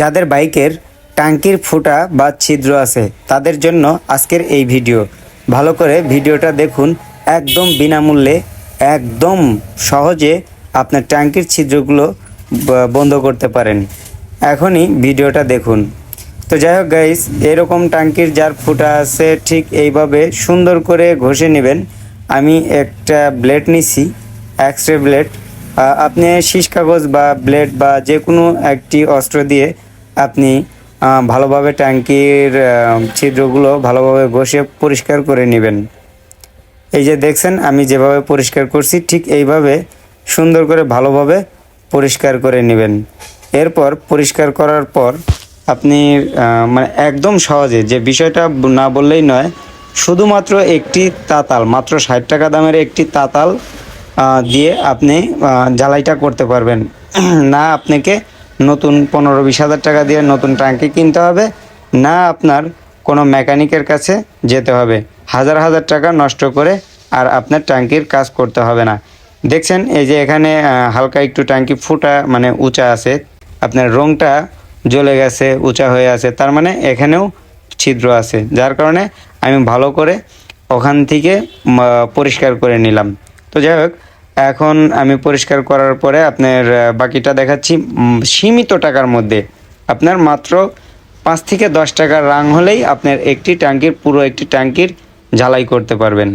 যাদের বাইকের টাঙ্কির ফুটা বা ছিদ্র আছে, তাদের জন্য আজকের এই ভিডিও। ভালো করে ভিডিওটা দেখুন একদম বিনামূল্যে, একদম সহজে আপনার ট্যাঙ্কির ছিদ্রগুলো বন্ধ করতে পারেন। এখনই ভিডিওটা দেখুন। তো যাই হোক গাইস এরকম ট্যাঙ্কির যার ফুটা আছে, ঠিক এইভাবে সুন্দর করে ঘষে নেবেন। আমি একটা ব্লেড নিছি এক্স রে ব্লেড আপনি শীষ কাগজ বা ব্লেড বা যে কোনো একটি অস্ত্র দিয়ে আপনি ভালোভাবে ট্যাঙ্কির ছিদ্রগুলো ভালোভাবে ঘষে পরিষ্কার করে নেবেন। এই যে দেখছেন, আমি যেভাবে পরিষ্কার করছি, ঠিক এইভাবে সুন্দর করে ভালোভাবে পরিষ্কার করে নেবেন। এরপর পরিষ্কার করার পর আপনি মানে একদম সহজে, যে বিষয়টা না বললেই নয়, শুধুমাত্র একটি তাতাল, মাত্র ষাট টাকা দামের একটি তাতাল দিয়ে আপনি জ্বালাইটা করতে পারবেন। না আপনাকে নতুন পনেরো বিশ হাজার টাকা দিয়ে নতুন ট্যাঙ্কি কিনতে হবে, না আপনার কোনো মেকানিকের কাছে যেতে হবে। হাজার হাজার টাকা নষ্ট করে আর আপনার ট্যাঙ্কির কাজ করতে হবে না। দেখছেন, এই যে এখানে হালকা একটু ট্যাঙ্কি ফুটা মানে উঁচা আছে। আপনার রংটা জ্বলে গেছে, উঁচা হয়ে আছে, তার মানে এখানেও ছিদ্র আছে। যার কারণে আমি ভালো করে ওখান থেকে পরিষ্কার করে নিলাম। তো যাই হোক এখন আমি পরিষ্কার করার পরে আপনার বাকিটা দেখাচ্ছি। সীমিত টাকার মধ্যে আপনার মাত্র পাঁচ থেকে দশ টাকার রাং হলেই আপনার একটি ট্যাঙ্কির, পুরো একটি ট্যাঙ্কির ঝালাই করতে পারবেন।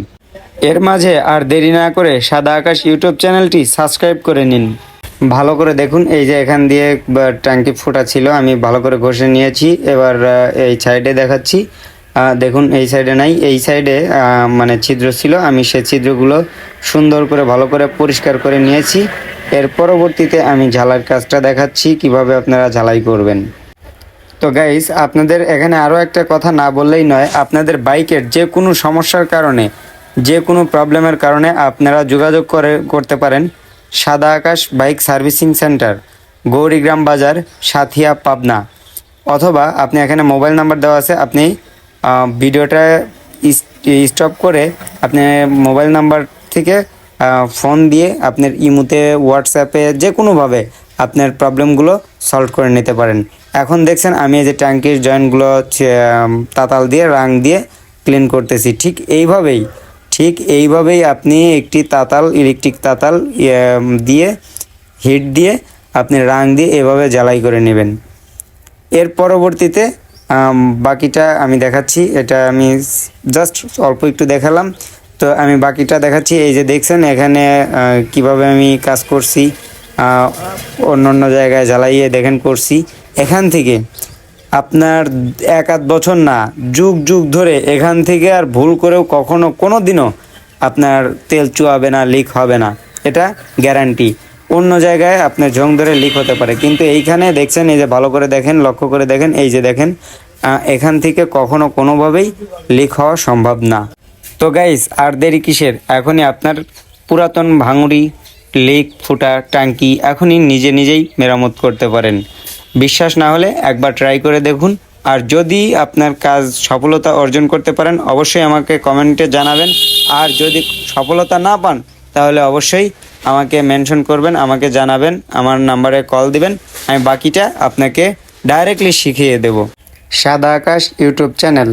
এর মাঝে আর দেরি না করে সাদা আকাশ ইউটিউব চ্যানেলটি সাবস্ক্রাইব করে নিন। ভালো করে দেখুন, এই যে এখান দিয়ে ট্যাঙ্কি ফোটা ছিল, আমি ভালো করে ঘষে নিয়েছি। এবার এই সাইডে দেখাচ্ছি। দেখুন, এই সাইডে নাই। এই সাইডে মানে ছিদ্র ছিল। আমি সেই ছিদ্রগুলো সুন্দর করে, ভালো করে পরিষ্কার করে নিয়েছি। এর পরবর্তীতে আমি ঝালার কাজটা দেখাচ্ছি, কীভাবে আপনারা ঝালাই করবেন। তো গাইস আপনাদের এখানে আরও একটা কথা না বললেই নয়, আপনাদের বাইকের যে কোনো সমস্যার কারণে, যে কোনো প্রবলেমের কারণে আপনারা যোগাযোগ করে, করতে পারেন। সাদা আকাশ বাইক সার্ভিসিং সেন্টার, গৌরীগ্রাম বাজার, সাথিয়া, পাবনা। অথবা আপনি এখানে মোবাইল নাম্বার দেওয়া আছে, আপনি ভিডিওটা স্টপ করে আপনি মোবাইল নাম্বার থেকে ফোন দিয়ে আপনার ইমুতে হোয়াটসঅ্যাপে যে কোনোভাবে আপনার প্রবলেমগুলো সলভ করে নিতে পারেন। এখন দেখছেন আমি এই যে ট্যাঙ্কির জয়েন্টগুলো তাতাল দিয়ে রাং দিয়ে ক্লিন করতেছি। ঠিক এইভাবেই ঠিক এইভাবেই আপনি একটি তাতাল ইলেকট্রিক তাতাল ইয়ে, দিয়ে হিট দিয়ে আপনি রাং দিয়ে এভাবে জ্বালাই করে নেবেন। এর পরবর্তীতে বাকিটা আমি দেখাচ্ছি। এটা আমি জাস্ট অল্প একটু দেখালাম। তো আমি বাকিটা দেখাচ্ছি। এই যে দেখছেন, এখানে কীভাবে আমি কাজ করছি অন্য অন্য জায়গায় জ্বালাইয়ে দেখেন করছি। এখান থেকে আপনার এক আধ বছর না, যুগ যুগ ধরে এখান থেকে আর ভুল করেও কখনো কোনো দিনও আপনার তেল চুয়াবে না, লিক হবে না। এটা গ্যারান্টি অন্য জায়গায় আপনার জং ধরে লিক হতে পারে। কিন্তু এইখানে দেখছেন, এই যে ভালো করে দেখেন, লক্ষ্য করে দেখেন, এই যে দেখেন এখান থেকে কখনো কোনোভাবেই লিক হওয়া সম্ভব না। তো গাইস আর দেরি কিসের? এখনই আপনার পুরাতন ভাঙুড়ি লিক ফুটা, ট্যাঙ্কি এখনই নিজে নিজেই মেরামত করতে পারেন। বিশ্বাস না হলে একবার ট্রাই করে দেখুন। আর যদি আপনার কাজ সফলতা অর্জন করতে পারেন, অবশ্যই আমাকে কমেন্টে জানাবেন। আর যদি সফলতা না পান, তাহলে অবশ্যই আমাকে মেনশন করবেন, আমাকে জানাবেন, আমার নাম্বারে কল দিবেন, আমি বাকিটা আপনাকে ডাইরেক্টলি শিখিয়ে দেব। সাদা আকাশ ইউটিউব চ্যানেল